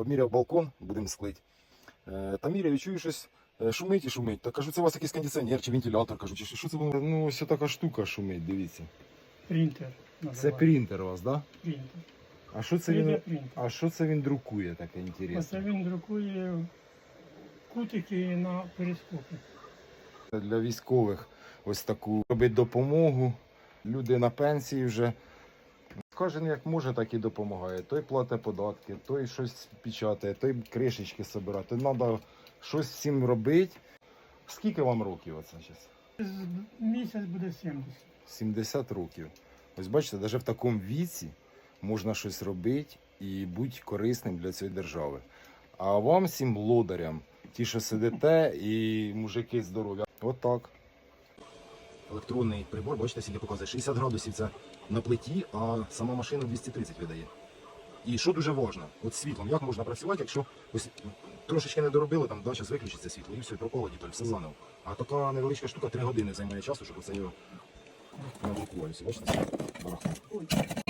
обміряв балкон, будемо склити. Е, Та міряю, чую щось е, шумить і шумить. Та кажу, це у вас якийсь кондиціонер чи вентилятор, кажу, чи що, це воно? Ну, ось така штука шумить, дивіться. Принтер. Це принтер у вас, так? Да? принтер. А що це 3D він? принтер. А що це він друкує таке Оце інтересне? він друкує кутики на перископі. Для військових ось таку робить допомогу. Люди на пенсії вже. Кожен як може, так і допомагає. Той платить податки, той щось печатає, той кришечки збирати. Треба щось всім робити. Скільки вам років оце зараз? Місяць буде 70. 70 років. Ось бачите, навіть в такому віці можна щось робити і бути корисним для цієї держави. А вам, всім лодарям, ті, що сидите, і мужики здорові. От так. Електронний прибор, бачите, сьогодні показує 60 градусів це на плиті, а сама машина 230 видає. І що дуже важливо, от світлом, як можна працювати, якщо ось трошечки не доробили, там да, зараз виключиться світло, і все, пропало діталь, все заново. А така невеличка штука 3 години займає часу, щоб оце його наблокувалося. Бачите, барахло.